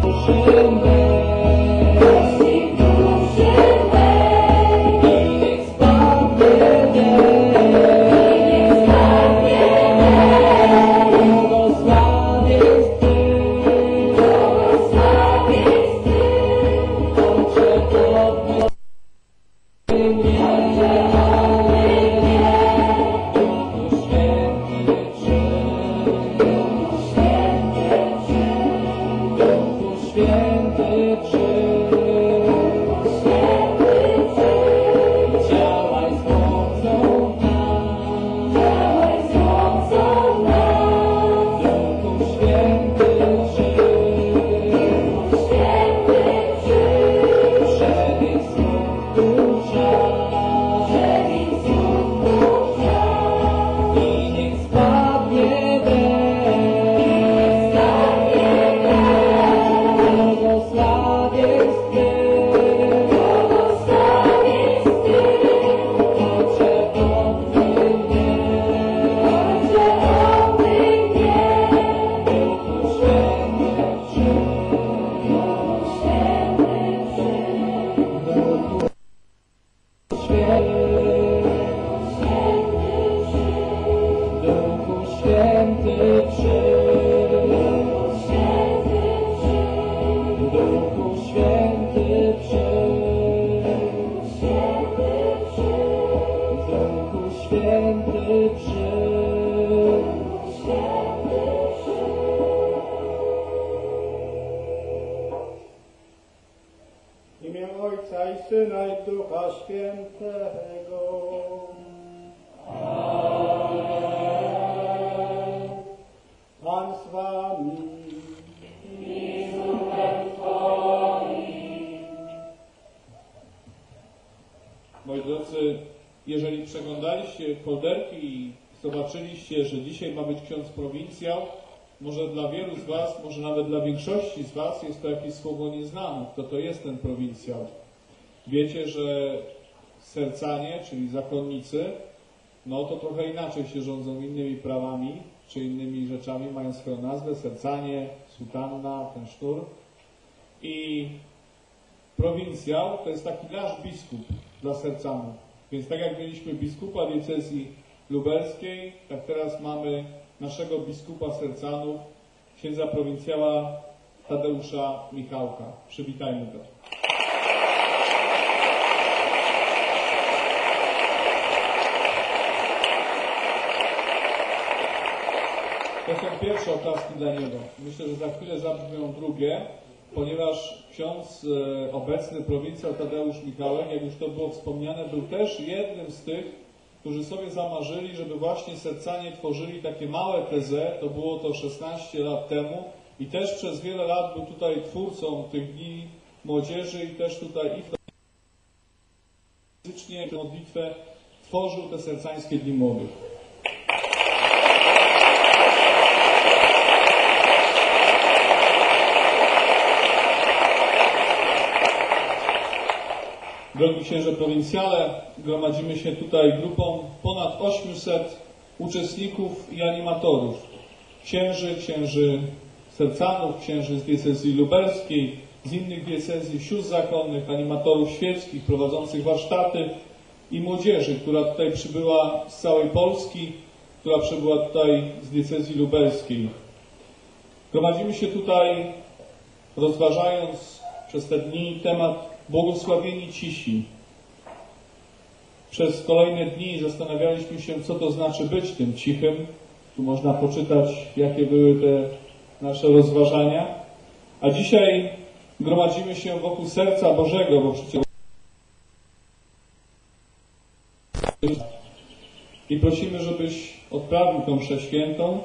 home. Ojca i Syna i Ducha Świętego. Pan z wami. Moi drodzy, jeżeli przeglądaliście folderki i zobaczyliście, że dzisiaj ma być ksiądz prowincjał, może dla wielu z Was, może nawet dla większości z Was jest to jakieś słowo nieznane, kto to jest ten prowincjał. Wiecie, że sercanie, czyli zakonnicy, no to trochę inaczej się rządzą innymi prawami, czy innymi rzeczami, mają swoją nazwę, sercanie, sutanna, ten sznur. I prowincjał to jest taki nasz biskup dla sercanów. Więc tak jak mieliśmy biskupa diecezji lubelskiej, tak teraz mamy naszego biskupa sercanów, księdza prowincjała Tadeusza Michałka. Przywitajmy go. To są pierwsze oklaski dla niego. Myślę, że za chwilę zabrzmią drugie, ponieważ ksiądz e, obecny prowincjał Tadeusz Michałek, jak już to było wspomniane, był też jednym z tych, którzy sobie zamarzyli, żeby właśnie sercanie tworzyli takie małe TZ, to było to 16 lat temu i też przez wiele lat był tutaj twórcą tych dni młodzieży i też tutaj i fizycznie modlitwę tworzył te sercańskie dni młodych. Drogi księże prowincjale, gromadzimy się tutaj grupą ponad 800 uczestników i animatorów. Księży, księży sercanów, księży z diecezji lubelskiej, z innych diecezji, sióstr zakonnych, animatorów świeckich, prowadzących warsztaty i młodzieży, która tutaj przybyła z całej Polski, która przybyła tutaj z diecezji lubelskiej. Gromadzimy się tutaj rozważając przez te dni temat błogosławieni cisi. Przez kolejne dni zastanawialiśmy się, co to znaczy być tym cichym. Tu można poczytać, jakie były te nasze rozważania. A dzisiaj gromadzimy się wokół serca Bożego, bo przecież i prosimy, żebyś odprawił tą mszę świętą